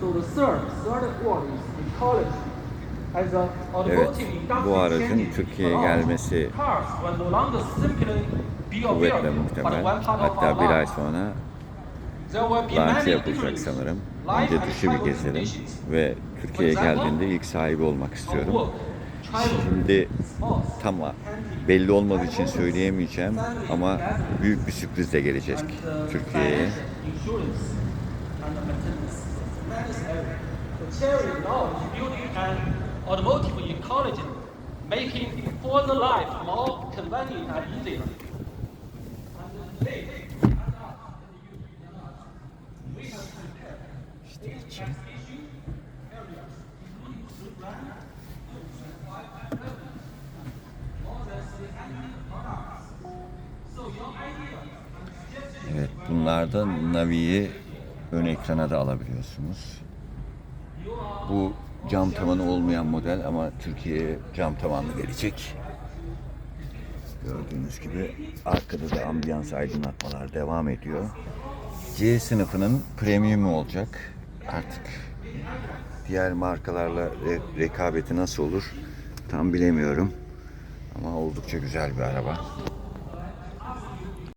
So the third, third word is ecology. As a automotive industry bu aracın Türkiye'ye along, gelmesi kuvvetle muhtemel. one Hatta bir ay sonra many yapılacak sanırım. Önce dışı bir gezelim ve Türkiye'ye geldiğinde ilk sahibi olmak istiyorum. Şimdi tam belli olmadığı için söyleyemeyeceğim ama büyük bir sürprizle gelecek uh, Türkiye'ye. Now is building an automotive ecology, making further life more convenient and easier. Evet, bunlarda Navi'yi ön ekrana da alabiliyorsunuz. Bu cam tavanı olmayan model ama Türkiye'ye cam tavanlı gelecek. Gördüğünüz gibi arkada da ambiyans aydınlatmalar devam ediyor. C sınıfının premiumu olacak. Artık diğer markalarla re- rekabeti nasıl olur tam bilemiyorum. Ama oldukça güzel bir araba.